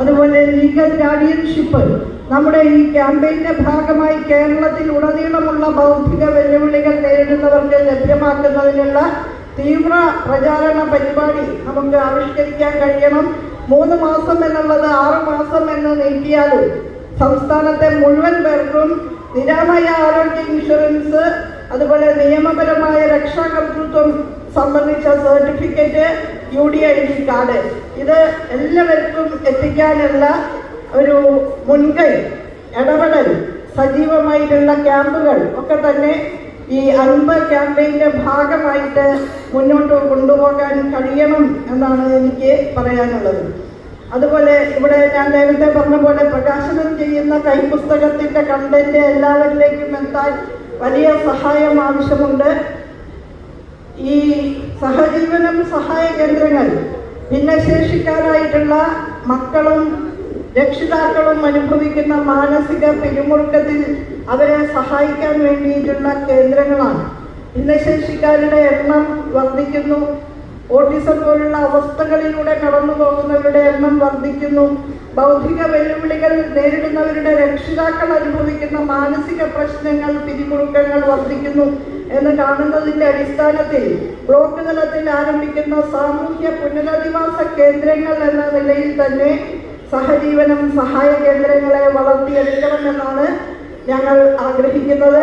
അതുപോലെ legal guardianship നമ്മുടെ ഈ ക്യാമ്പയിന്റെ ഭാഗമായി കേരളത്തിൽ ഉടനീളമുള്ള ബൗദ്ധിക വെല്ലുവിളികൾ നേരിടുന്നവർക്ക് ലഭ്യമാക്കുന്നതിനുള്ള തീവ്ര പ്രചാരണ പരിപാടി നമുക്ക് ആവിഷ്കരിക്കാൻ കഴിയണം. മൂന്ന് മാസം എന്നുള്ളത് ആറ് മാസം എന്ന് നീക്കിയാലും സംസ്ഥാനത്തെ മുഴുവൻ പേർക്കും നിരാമയ ആരോഗ്യ ഇൻഷുറൻസ് അതുപോലെ നിയമപരമായ രക്ഷാകർതൃത്വം സംബന്ധിച്ച certificate U D I D card. ഇത് എല്ലാവർക്കും എത്തിക്കാനുള്ള ഒരു മുൻകൈ ഇടപെടൽ സജീവമായിട്ടുള്ള ക്യാമ്പുകൾ ഒക്കെ തന്നെ ഈ അൻപ ക്യാമ്പയിന്റെ ഭാഗമായിട്ട് മുന്നോട്ട് കൊണ്ടുപോകാൻ കഴിയണം എന്നാണ് എനിക്ക് പറയാനുള്ളത്. അതുപോലെ ഇവിടെ ഞാൻ നേരത്തെ പറഞ്ഞ പോലെ പ്രകാശനം ചെയ്യുന്ന കൈപുസ്തകത്തിന്റെ കണ്ടന്റ് എല്ലാവരിലേക്കും എത്താൻ വലിയ സഹായം ആവശ്യമുണ്ട്. ഈ സഹജീവനം സഹായ കേന്ദ്രങ്ങൾ. ഭിന്നശേഷിക്കാരായിട്ടുള്ള മക്കളും രക്ഷിതാക്കളും അനുഭവിക്കുന്ന മാനസിക പിരിമുറുക്കത്തിൽ അവരെ സഹായിക്കാൻ വേണ്ടിയിട്ടുള്ള കേന്ദ്രങ്ങളാണ്. ഭിന്നശേഷിക്കാരുടെ എണ്ണം വർദ്ധിക്കുന്നു. ഓട്ടിസം പോലുള്ള അവസ്ഥകളിലൂടെ കടന്നു പോകുന്നവരുടെ എണ്ണം വർദ്ധിക്കുന്നു. ബൗദ്ധിക വെല്ലുവിളികൾ നേരിടുന്നവരുടെ രക്ഷിതാക്കൾ അനുഭവിക്കുന്ന മാനസിക പ്രശ്നങ്ങൾ പിരിമുറുക്കങ്ങൾ വർദ്ധിക്കുന്നു. എന്ന് കാണുന്നതിന്റെ അടിസ്ഥാനത്തിൽ ബ്ലോക്ക് തലത്തിൽ ആരംഭിക്കുന്ന സാമൂഹ്യ പുനരധിവാസ കേന്ദ്രങ്ങൾ എന്ന നിലയിൽ തന്നെ സഹജീവനം സഹായ കേന്ദ്രങ്ങളെ വളർത്തിയെടുക്കണമെന്നാണ് ഞങ്ങൾ ആഗ്രഹിക്കുന്നത്.